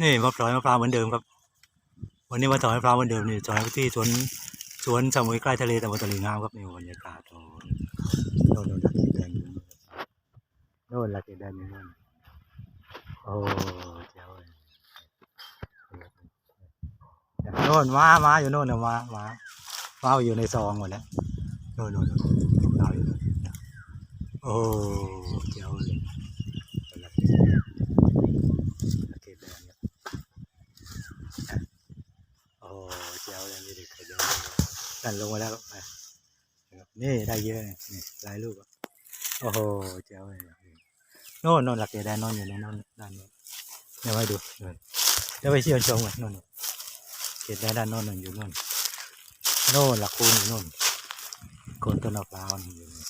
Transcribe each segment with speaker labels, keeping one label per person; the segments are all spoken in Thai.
Speaker 1: นี่มาปล่อยมะพร้าวเหมือนเดิมครับ วันนี้มาถอยมะพร้าวเหมือนเดิมนี่ถอยที่สวนสวนสมุยใกล้ทะเลแตะวันตะลิงงามครับนี่บรรยากาศโอ้โหโน่นโน่นลักกี้แดงอยู่โน่นลักกี้แดงอยู่โน่นโอ้เจ้าโน่นม้าม้าอยู่โน่นนะม้าม้าม้าอยู่ในซองหมดแล้วโน่นโน่นโน่นดาอยู่โน่นโอ้เจ้าเลยลักกี้แดงลักกี้แดงเนี่ย โอ้ เจ้าเลยมีเด็กขยันสั่นลงมาแล้วครับนี่ได้เยอะเนี่หลายลูกโอ้โหเจ้าเลยโน่นน่นหลักเกดแดนโน่นอยู่ในน่นด้านโน้เดี๋ยวไปดูเดี๋ยวเดี๋ยวไปเชี่ยวชมกันโน่นเกดแดนด้านน่นนอยู่น่นโน่นหลักคูนอยู่โน่นโคนต้นมะพร้าวนี่อยู่นี่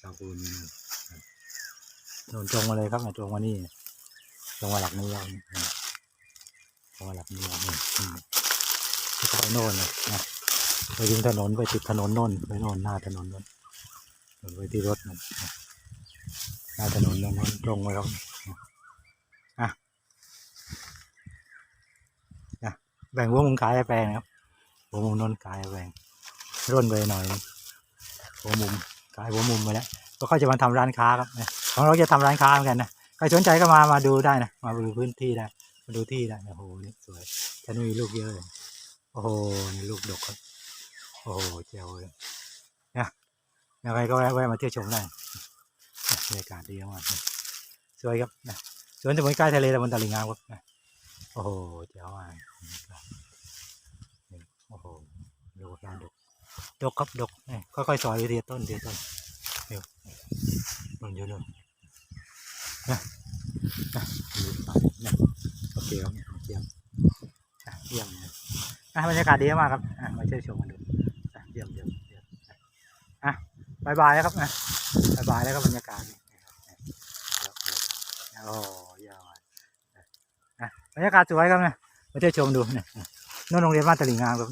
Speaker 1: หลักคูนอยู่โน่นโน่นตรงมาเลยครับเนี่ยตรงมานี่ตรงมาหลักนี้เอา พราะว่าหลับนี่นี่เข้าไปโน่นเลยนะไปยิงถนนไปติดถนนโน่นไปโน่นหน้าถนนโน่นไปที่รถนั่นหน้าถนนโน่นตรงไปครับอะนะแบ่งหัวมุมขายให้แปลงนครับหัวมุมนนขายให้แปลงร่นไปหน่อยนึงหัวมุมขายหัวมุมไปแล้วก็เขาจะมาทำร้านค้าครับของเราจะทำร้านค้าเหมือนกันนะใครสนใจก็มามาดูได้นะมาดูพื้นที่ได้ มาดูที่ได้โอ้โหนี่สวยฉันมีลูกเยอะเลยโอ้โหนี่ลูกดกครับโอ้โหเจ๋วเลยนะยังไงก็แวะมาเที่ยวชมได้บรรยากาศดีมากสวยครับนะสวนสมุนใกล้ทะเลตะวันตะลิงงามครับนะโอ้โหเจ๋วมากบรรยากาศนี่โอ้โหดูการดกดกครับดกนี่ค่อยๆสอยไปทีละต้นทีละต้นเดี๋ยวต้นเยอะเลยนะนะดูไปนะ โอเคครับเยี่ยมเยี่ยมนะอะบรรยากาศดีมากครับอะมาเที่ยวชมกันดูเยี่ยมเยี่ยมเยี่ยมอะบายบายแล้วครับนะบายบายแล้วครับบรรยากาศนี่โอ้เยี่ยมมากอะบรรยากาศสวยครับนะมาเที่ยวชมดูเนี่ยนู่นโรงเรียนบ้านตลิ่งงามครับ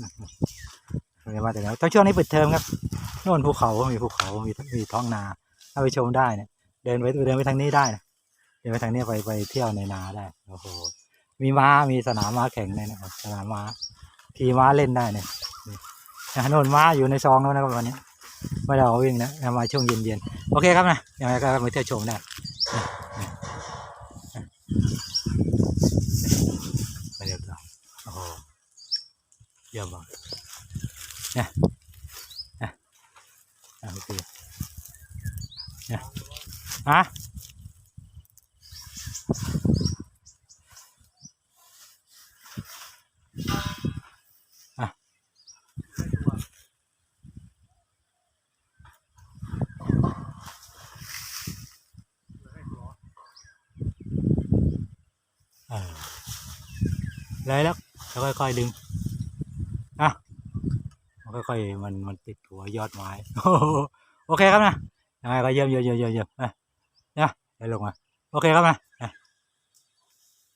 Speaker 1: โรงเรียนบ้านตลิ่งงามตอนช่วงนี้ปิดเทอมครับนู่นภูเขามีภูเขา มีมีท้องนาถ้าไปชมได้เนี่ย เดินไปเดินไปทางนี้ได้นะเดินไปทางนี้ไปไปเที่ยวในนาได้ โอ้โห มีม้ามีสนามม้าแข่งเลยนะครับสนามม้าขี่ม้าเล่นได้เนี่ยนนะโนนม้าอยู่ในซองแล้วนะครับวันนี้ไม่ได้เอาวิ่งนะมาช่วงเย็นๆโอเคครับนะยังไงก็มาเที่ยวชมได้นี่นี่ไปเดี๋ยวต่อโอ้โหเยี่ยมมากเนี่ยเนี่ยอะโอเคเนี่ยอะ เลยแล้วแล้วค่อยๆดึงอะมันค่อยๆมันมันติดหัวยอดไม้โอเคครับนะยังไงก็เยี่ยมเยี่ยมเยี่ยมเยี่ยมนะได้ลงมาโอเคครับนะ